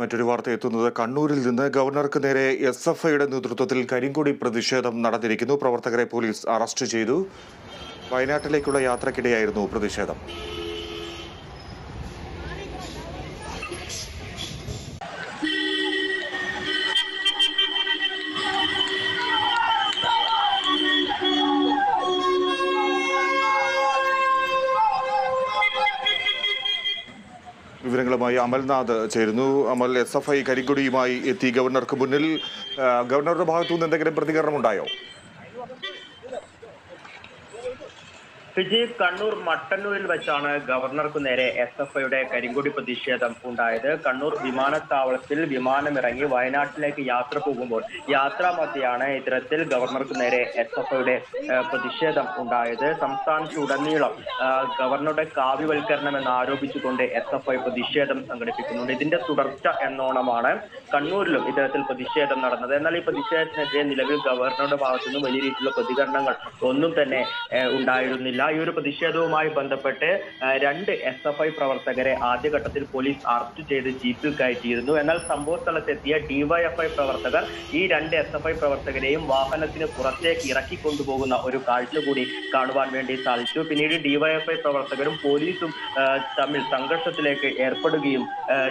മറ്റൊരു വാർത്ത എത്തുന്നത് കണ്ണൂരിൽ നിന്ന് ഗവർണർക്ക് നേരെ എസ് എഫ് ഐയുടെ നേതൃത്വത്തിൽ കരിങ്കൊടി പ്രതിഷേധം നടന്നിരിക്കുന്നു. പ്രവർത്തകരെ പോലീസ് അറസ്റ്റ് ചെയ്തു. വയനാട്ടിലേക്കുള്ള യാത്രക്കിടെയായിരുന്നു പ്രതിഷേധം. വിവരങ്ങളുമായി അമൽനാഥ് ചേരുന്നു. അമൽ എസ് എഫ് ഐ കരിങ്കൊടിയുമായി എത്തി ഗവർണർക്ക് മുന്നിൽ. ഗവർണറുടെ ഭാഗത്തുനിന്ന് എന്തെങ്കിലും പ്രതികരണം ഉണ്ടായോ? വിജയ് കണ്ണൂർ മട്ടന്നൂരിൽ വെച്ചാണ് ഗവർണർക്കു നേരെ എസ് എഫ് ഐയുടെ കരിങ്കൊടി പ്രതിഷേധം ഉണ്ടായത്. കണ്ണൂർ വിമാനത്താവളത്തിൽ വിമാനമിറങ്ങി വയനാട്ടിലേക്ക് യാത്ര പോകുമ്പോൾ യാത്രാ മധ്യയാണ് ഇത്തരത്തിൽ ഗവർണർക്കു നേരെ എസ് എഫ് ഐയുടെ പ്രതിഷേധം ഉണ്ടായത്. സംസ്ഥാനത്തുടനീളം ഗവർണറുടെ കാവ്യവൽക്കരണം എന്ന് ആരോപിച്ചുകൊണ്ട് എസ് എഫ് ഐ പ്രതിഷേധം സംഘടിപ്പിക്കുന്നുണ്ട്. ഇതിന്റെ തുടർച്ച എന്നോണമാണ് കണ്ണൂരിലും ഇത്തരത്തിൽ പ്രതിഷേധം നടന്നത്. എന്നാൽ ഈ പ്രതിഷേധത്തിനെതിരെ നിലവിൽ ഗവർണറുടെ ഭാഗത്തുനിന്ന് വലിയ രീതിയിലുള്ള പ്രതികരണങ്ങൾ ഒന്നും തന്നെ ഉണ്ടായിരുന്നില്ല. ഈ ഒരു പ്രതിഷേധവുമായി ബന്ധപ്പെട്ട് രണ്ട് എസ് എഫ് ഐ പ്രവർത്തകരെ ആദ്യഘട്ടത്തിൽ പോലീസ് അറസ്റ്റ് ചെയ്ത് ജീപ്പിൽ കയറ്റിയിരുന്നു എന്നാൽ സംഭവ സ്ഥലത്തെത്തിയ ഡിവൈഎഫ്ഐ പ്രവർത്തകർ ഈ രണ്ട് എസ് എഫ് ഐ പ്രവർത്തകരെയും വാഹനത്തിന് പുറത്തേക്ക് ഇറക്കി കൊണ്ടുപോകുന്ന ഒരു കാഴ്ച കൂടി കാണുവാൻ വേണ്ടി സാധിച്ചു. പിന്നീട് ഡിവൈഎഫ്ഐ പ്രവർത്തകരും പോലീസും തമ്മിൽ സംഘർഷത്തിലേക്ക് ഏർപ്പെടുകയും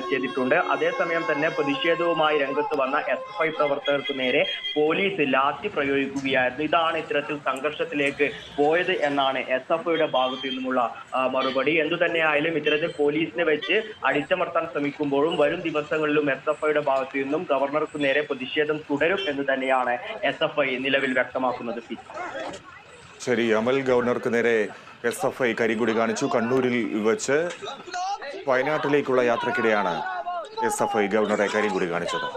ചെയ്തിട്ടുണ്ട്. അതേസമയം തന്നെ പ്രതിഷേധവുമായി രംഗത്ത് വന്ന എസ് എഫ് ഐ പ്രവർത്തകർക്ക് നേരെ പോലീസ് ലാത്തി പ്രയോഗിക്കുകയായിരുന്നു. ഇതാണ് ഇത്തരത്തിൽ സംഘർഷത്തിലേക്ക് പോയത് എന്നാണ് എസ് എഫ് ഐയുടെ ഭാഗത്തു നിന്നുമുള്ള മറുപടി. എന്തു തന്നെയായാലും ഇത്തരത്തിൽ പോലീസിനെ വെച്ച് അടിച്ചമർത്താൻ ശ്രമിക്കുമ്പോഴും വരും ദിവസങ്ങളിലും എസ് എഫ് ഐയുടെ ഭാഗത്തു നിന്നും ഗവർണർക്ക് നേരെ പ്രതിഷേധം തുടരും എന്ന് തന്നെയാണ് എസ് എഫ് ഐ നിലവിൽ വ്യക്തമാക്കുന്നത് ശരി അമൽ ഗവർണർക്ക് നേരെ എസ് എഫ് ഐ കരിങ്കുടി കാണിച്ചു. കണ്ണൂരിൽ വെച്ച് വയനാട്ടിലേക്കുള്ള യാത്രക്കിടെയാണ് എസ് എഫ് ഐ ഗവർണറെ കരിങ്കുടി കാണിച്ചത്.